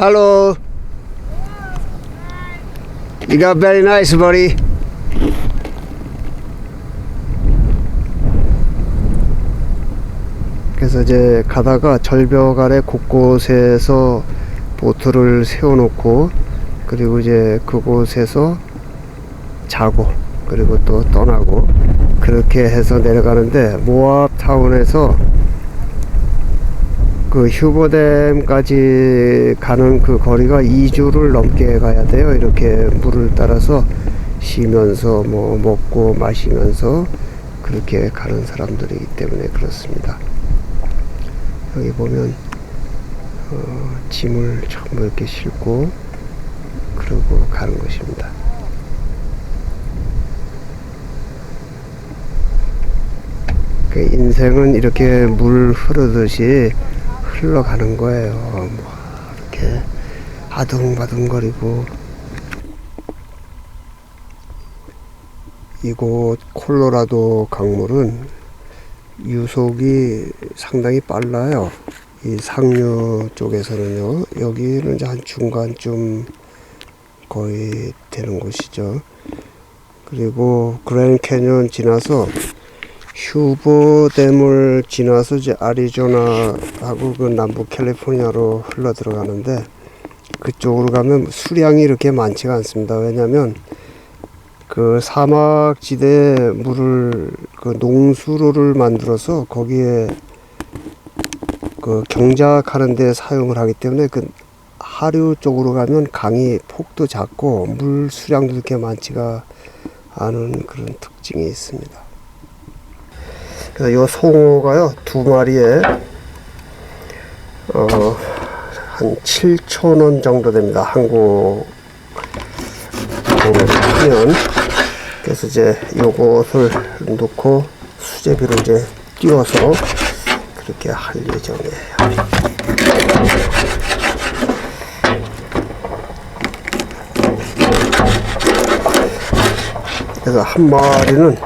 Hello. You got very nice, buddy. 그래서 이제 가다가 절벽 아래 곳곳에서 보트를 세워놓고 그리고 이제 그곳에서 자고 그리고 또 떠나고 그렇게 해서 내려가는데 모압 타운에서 그 휴버댐까지 가는 그 거리가 2주를 넘게 가야 돼요. 이렇게 물을 따라서 쉬면서 뭐 먹고 마시면서 그렇게 가는 사람들이기 때문에 그렇습니다. 여기 보면 어, 짐을 전부 이렇게 싣고 그러고 가는 것입니다. 그 인생은 이렇게 물 흐르듯이 흘러가는 거예요. 뭐 이렇게 아둥바둥거리고 이곳 콜로라도 강물은 유속이 상당히 빨라요. 이 상류 쪽에서는요. 여기는 이제 한 중간쯤 거의 되는 곳이죠. 그리고 그랜 캐년 지나서 휴버댐을 지나서 이제 아리조나하고 그 남부 캘리포니아로 흘러 들어가는데 그쪽으로 가면 수량이 이렇게 많지가 않습니다. 왜냐하면 그 사막 지대 물을 그 농수로를 만들어서 거기에 그 경작하는 데 사용을 하기 때문에 그 하류 쪽으로 가면 강이 폭도 작고 물 수량도 그렇게 많지가 않은 그런 특징이 있습니다. 그래서 요 송어가요 두 마리에 어 한 7천 원 정도 됩니다. 한국 하면 그래서 이제 요것을 넣고 수제비를 이제 띄워서 그렇게 할 예정이에요. 그래서 한 마리는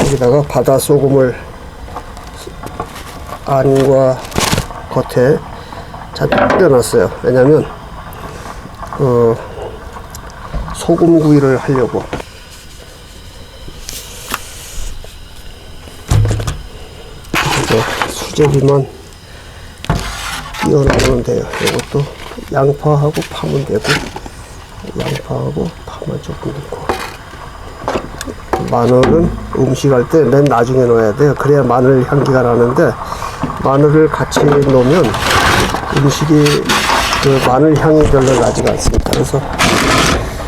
여기다가 바다 소금을 안과 겉에 잔뜩 뿌려놨어요. 왜냐면 그 소금 구이를 하려고 이제 수제비만 띄워놓으면 돼요. 이것도 양파하고 파면 되고 양파하고 파만 조금 넣고 마늘은 음식할 때 맨 나중에 넣어야 돼요. 그래야 마늘 향기가 나는데 마늘을 같이 넣으면 음식이 그 마늘 향이 별로 나지가 않습니다. 그래서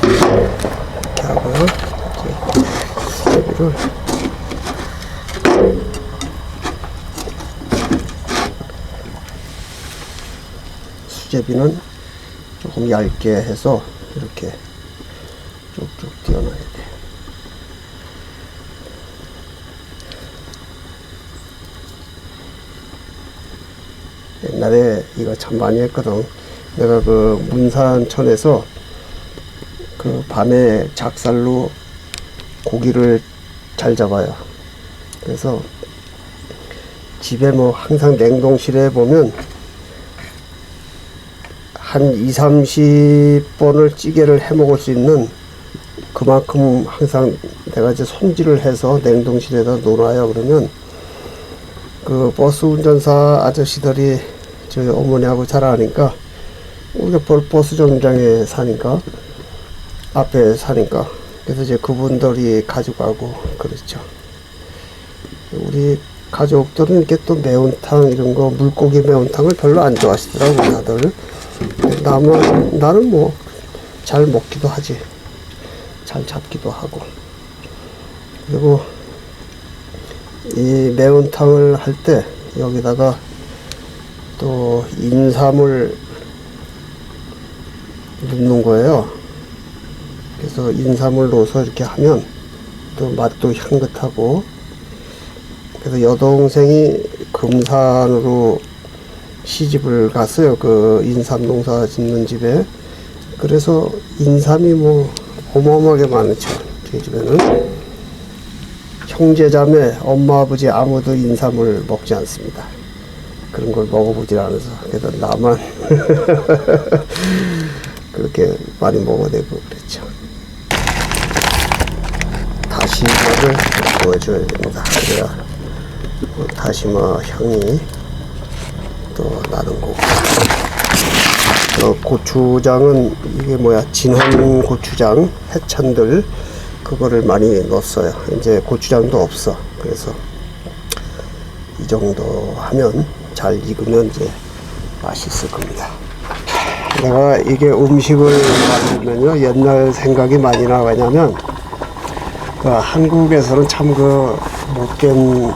이렇게 하고요. 수제비를 수제비는 조금 얇게 해서 이렇게 쭉쭉 띄어놔야 돼요. 옛날에 이거 참 많이 했거든. 내가 그 문산천에서 그 밤에 작살로 고기를 잘 잡아요. 그래서 집에 뭐 항상 냉동실에 보면 한 2, 30번을 찌개를 해 먹을 수 있는 그만큼 항상 내가 이제 손질을 해서 냉동실에다 놓아요. 그러면 그 버스 운전사 아저씨들이 저희 어머니하고 잘 아니까 우리가 벌- 버스 정류장에 사니까 앞에 사니까 그래서 이제 그분들이 가져가고 그렇죠. 우리 가족들은 이렇게 또 매운탕 이런 거 물고기 매운탕을 별로 안 좋아하시더라고 다들. 나만 나는 뭐 잘 먹기도 하지. 잘 잡기도 하고. 그리고 이 매운탕을 할 때 여기다가 또 인삼을 넣는 거예요. 그래서 인삼을 넣어서 이렇게 하면 또 맛도 향긋하고 그래서 여동생이 금산으로 시집을 갔어요. 그 인삼 농사 짓는 집에. 그래서 인삼이 뭐 어마어마하게 많죠. 저희 집에는. 형제 자매 엄마 아버지 아무도 인삼을 먹지 않습니다. 그런 걸 먹어보질 않아서 그래서 나만 그렇게 많이 먹어대고 그랬죠. 다시마를 넣어줘야 됩니다. 그래야 어, 다시마 향이 또 나는 거고. 어, 고추장은 이게 뭐야 진한 고추장 해찬들 그거를 많이 넣었어요. 이제 고추장도 없어. 그래서 이 정도 하면 잘 익으면 이제 맛있을 겁니다. 내가 이게 음식을 만들면요 옛날 생각이 많이 나 왜냐면 그 한국에서는 참 그 못된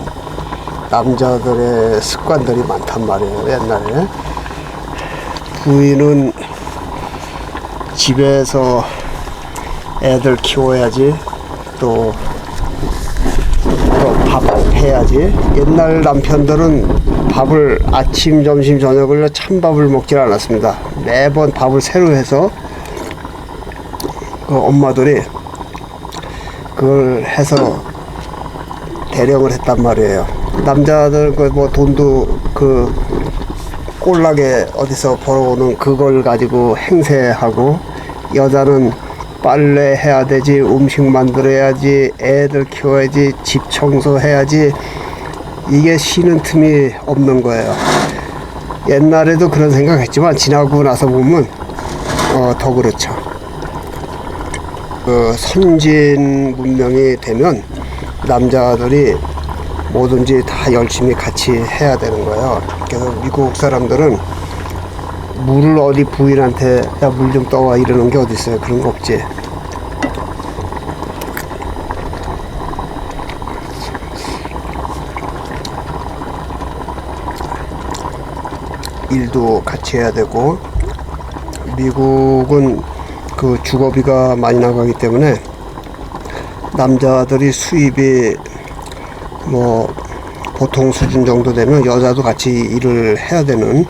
남자들의 습관들이 많단 말이에요 옛날에 부인은 집에서 애들 키워야지 또밥 해야지. 옛날 남편들은 밥을 아침, 점심, 저녁을 찬밥을 먹질 않았습니다. 매번 밥을 새로 해서 그 엄마들이 그걸 해서 대령을 했단 말이에요. 남자들 그 뭐 돈도 그 꼴나게 어디서 벌어오는 그걸 가지고 행세하고 여자는 빨래 해야 되지 음식 만들어야지 애들 키워야지 집 청소해야지. 이게 쉬는 틈이 없는 거예요. 옛날에도 그런 생각했지만 지나고 나서 보면 어, 더 그렇죠. 그 선진 문명이 되면 남자들이 뭐든지 다 열심히 같이 해야 되는 거예요. 그래서 미국 사람들은 물을 어디 부인한테 야 물 좀 떠와. 이러는 게 어디 있어요. 그런 거 없지. 일도 같이 해야 되고 미국은 그 주거비가 많이 나가기 때문에 남자들이 수입이 뭐 보통 수준 정도 되면 여자도 같이 일을 해야 되는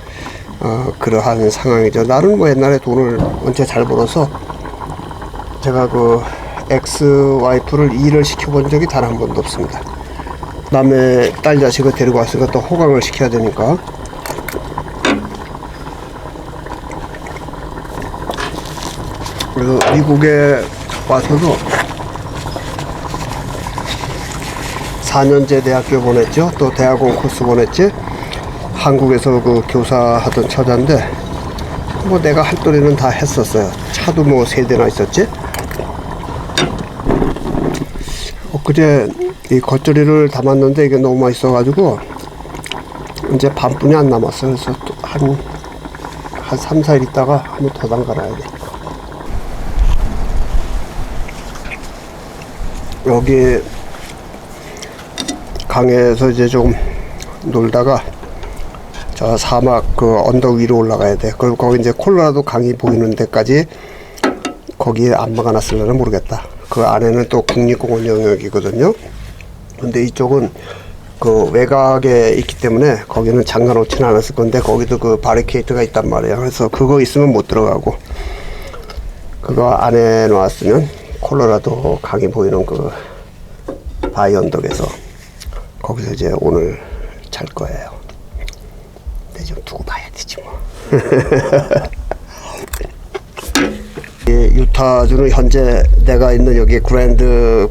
어, 그러한 상황이죠. 나는 뭐 옛날에 돈을 언제 잘 벌어서 제가 그 엑스 와이프를 일을 시켜본 적이 단 한 번도 없습니다. 남의 딸 자식을 데리고 왔으니까 또 호강을 시켜야 되니까. 그래서 미국에 와서도 4년제 대학교 보냈죠. 또 대학원 코스 보냈지. 한국에서 그 교사하던 처자인데 뭐 내가 할 도리는 다 했었어요. 차도 뭐 세 대나 있었지. 엊그제 이 겉절이를 담았는데 이게 너무 맛있어가지고 이제 반뿐이 안 남았어요. 그래서 또 한, 한 3, 4일 있다가 한번 더 담가놔야 돼. 여기 강에서 이제 좀 놀다가 저 사막 그 언덕 위로 올라가야 돼. 그리고 거기 이제 콜로라도 강이 보이는 데까지 거기에 안 막아놨을려나 모르겠다. 그 안에는 또 국립공원 영역이거든요. 근데 이쪽은 그 외곽에 있기 때문에 거기는 잠가 놓지는 않았을 건데 거기도 그 바리케이트가 있단 말이야. 그래서 그거 있으면 못 들어가고 그거 안에 놨으면 콜로라도 강이 보이는 그 바위 언덕에서 거기서 이제 오늘 잘 거예요. 근데 좀 두고 봐야 되지 뭐. 이 유타주는 현재 내가 있는 여기 그랜드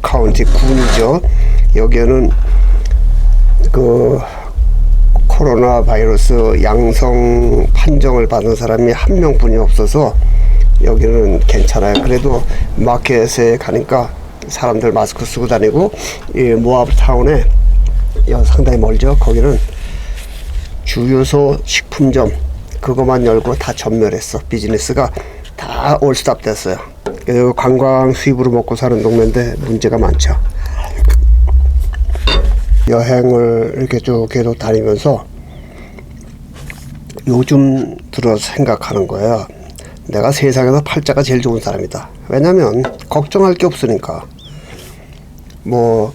카운티 군이죠. 여기에는 그 코로나 바이러스 양성 판정을 받은 사람이 한 명뿐이 없어서 여기는 괜찮아요. 그래도 마켓에 가니까 사람들 마스크 쓰고 다니고 이 모압 타운에 여 상당히 멀죠. 거기는 주유소 식품점 그것만 열고 다 전멸했어. 비즈니스가 다 올스탑 됐어요. 그리고 관광 수입으로 먹고 사는 동네인데 문제가 많죠. 여행을 이렇게 쭉 계속 다니면서 요즘 들어 생각하는 거예요. 내가 세상에서 팔자가 제일 좋은 사람이다. 왜냐면 걱정할 게 없으니까. 뭐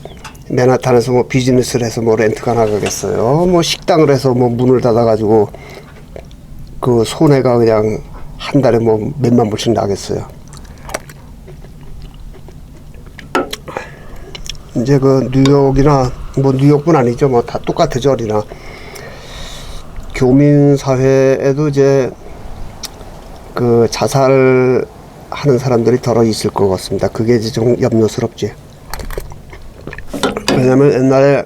맨하탄에서 뭐 비즈니스를 해서 뭐 렌트가 나가겠어요. 뭐 식당을 해서 뭐 문을 닫아가지고 그 손해가 그냥 한 달에 뭐 몇만 불씩 나겠어요. 이제 그 뉴욕이나 뭐 뉴욕뿐 아니죠. 뭐 다 똑같아죠 어디나. 교민 사회에도 이제 그 자살을 하는 사람들이 덜어 있을 것 같습니다. 그게 이제 좀 염려스럽지. 왜냐면 옛날에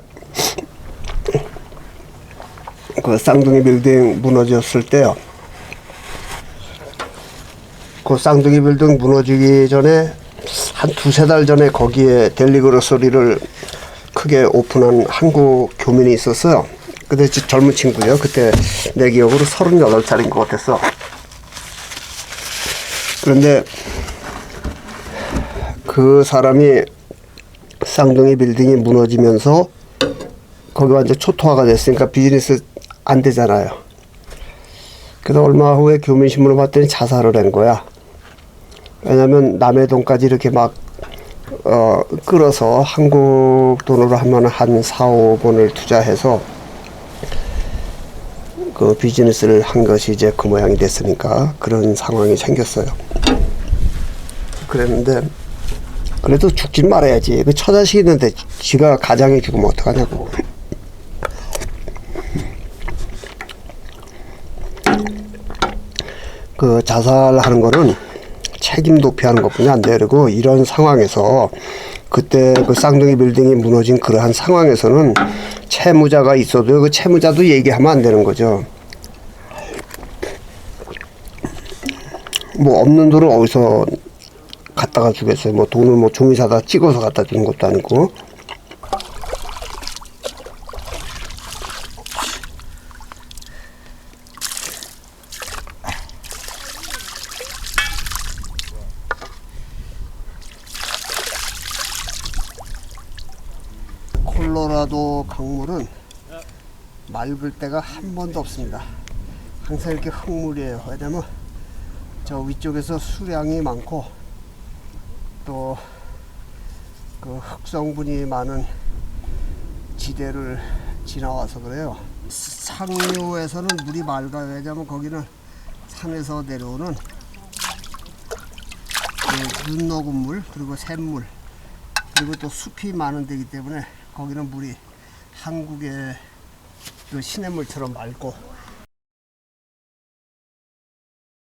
그 쌍둥이 빌딩 무너졌을 때요. 그 쌍둥이 빌딩 무너지기 전에 한 두세 달 전에 거기에 델리그로서리를 크게 오픈한 한국 교민이 있었어요. 저 젊은 친구요. 그때 내 기억으로 38살인 것 같았어. 그런데 그 사람이 쌍둥이 빌딩이 무너지면서 거기 완전 초토화가 됐으니까 비즈니스 안 되잖아요. 그래서 얼마 후에 교민신문을 봤더니 자살을 한 거야. 왜냐면 남의 돈까지 이렇게 막, 어, 끌어서 한국 돈으로 하면 한 4, 5번을 투자해서 그 비즈니스를 한 것이 이제 그 모양이 됐으니까 그런 상황이 생겼어요. 그랬는데, 그래도 죽진 말아야지. 그 처자식 있는데 지가 가장해 죽으면 어떡하냐고. 그 자살하는 거는 책임 도피하는 것뿐이 안. 그리고 이런 상황에서 그때 그 쌍둥이 빌딩이 무너진 그러한 상황에서는 채무자가 있어도 그 채무자도 얘기하면 안 되는 거죠. 뭐 없는 돈을 어디서 갖다가 주겠어요. 뭐 돈을 뭐 종이 사다 찍어서 갖다 주는 것도 아니고. 콜로라도 강물은 맑을 때가 한 번도 없습니다. 항상 이렇게 흙물이에요. 왜냐면 저 위쪽에서 수량이 많고 또 그 흑성분이 많은 지대를 지나와서 그래요. 상류에서는 물이 맑아요. 왜냐면 거기는 산에서 내려오는 그 눈 녹은 물 그리고 샘물 그리고 또 숲이 많은 데기 때문에 거기는 물이 한국의 그 시냇물처럼 맑고